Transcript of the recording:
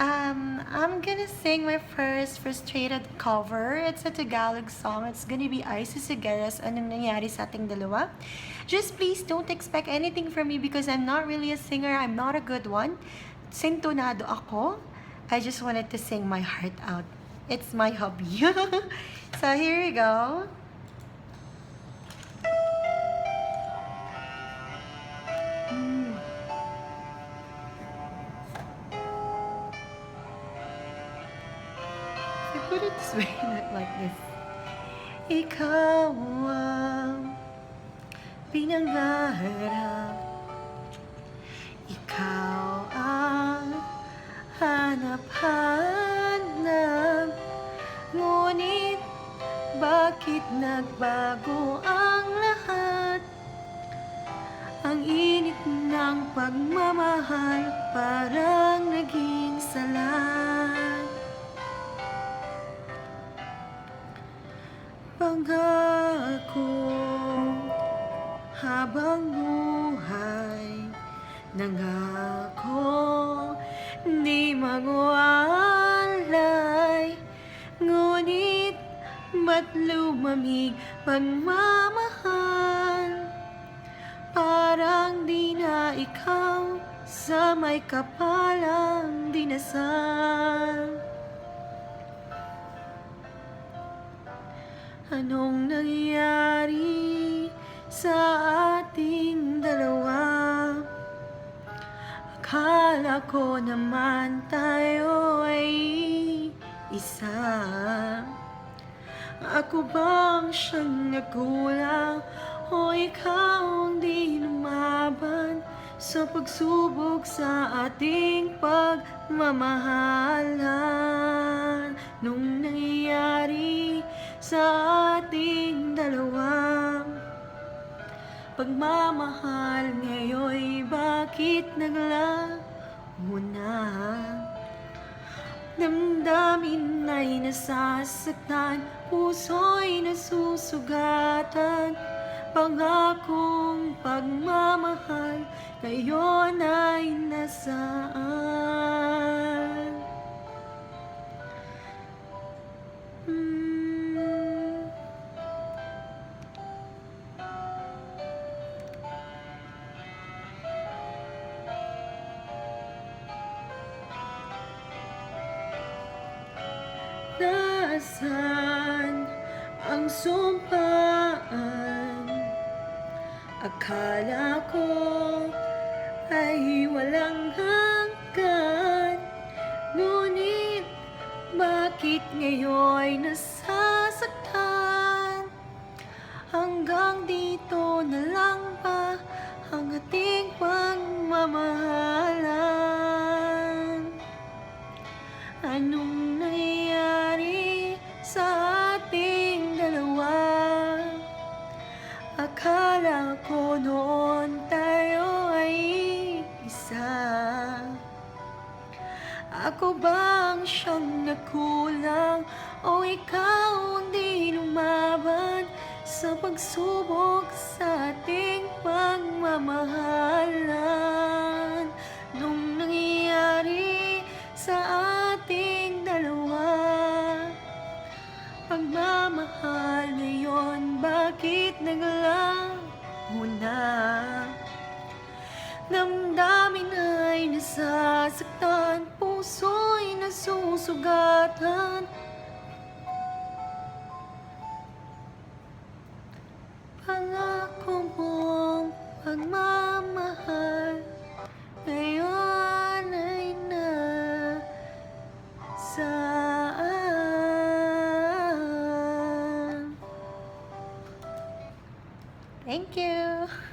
Um, I'm gonna sing my first frustrated cover. It's a Tagalog song. It's gonna be Isis Sigueras, Anong Nangyari sa Ating Dalawa. Just please don't expect anything from me because I'm not really a singer. I'm not a good one. Sintonado ako. I just wanted to sing my heart out. It's my hobby. so here we go. Put it this way, like this. Ikaw ang pinangarap. Ikaw ang hanap-hanap. Ngunit bakit nagbago ang lahat? Ang init ng pagmamahal parang naging salat. Pangako habang buhay. Nangako di magwalay Ngunit ba't lumamig pagmamahal? Parang di na ikaw sa may kapalang dinasal Anong nangyari sa ating dalawa? Akala ko naman tayo ay isa Ako bang siyang nagkulang o ikaw ang di lumaban Sa pagsubok sa ating pagmamahalan Nung nangyari sa ating dalawa. Pagmamahal ngayon bakit naglaho na Damdamin ay nasasaktan Puso'y nasusugatan. Pangakong pagmamahal Ngayon ay nasaan Nasaan ang sumpaan? Akala ko ay walang hanggan Ngunit bakit ngayon nasasaktan? Hanggang dito na lang Ako bang siyang nagkulang o ikaw ang di lumaban Sa pagsubok sa ating pagmamahalan? Nung nangyari sa ating dalawa Pagmamahal ngayon, bakit naglaho na? Damdamin ay nasasaktan, nasusugatan Pangako mong pagmamahal Ngayon ay nasaan Thank you!